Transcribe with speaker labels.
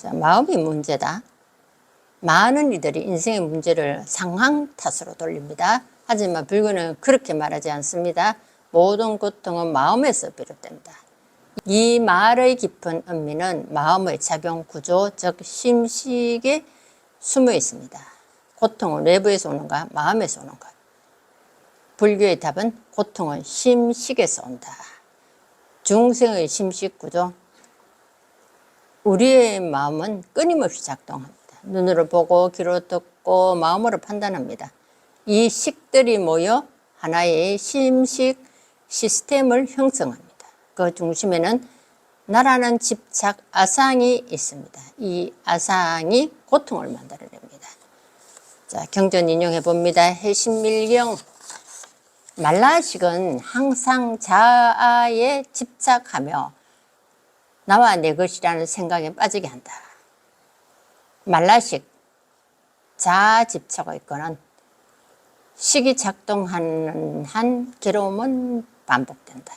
Speaker 1: 자, 마음이 문제다. 많은 이들이 인생의 문제를 상황 탓으로 돌립니다. 하지만 불교는 그렇게 말하지 않습니다. 모든 고통은 마음에서 비롯됩니다. 이 말의 깊은 의미는 마음의 작용 구조, 즉 심식에 숨어 있습니다. 고통은 외부에서 오는가, 마음에서 오는가. 불교의 답은 고통은 심식에서 온다. 중생의 심식 구조, 우리의 마음은 끊임없이 작동합니다. 눈으로 보고 귀로 듣고 마음으로 판단합니다. 이 식들이 모여 하나의 심식 시스템을 형성합니다. 그 중심에는 나라는 집착 아상이 있습니다. 이 아상이 고통을 만들어냅니다. 자, 경전 인용해 봅니다. 해신밀경 말라식은 항상 자아에 집착하며 나와 내 것이라는 생각에 빠지게 한다. 말라식 자아 집착의 있거는 식이 작동하는 한 괴로움은 반복된다.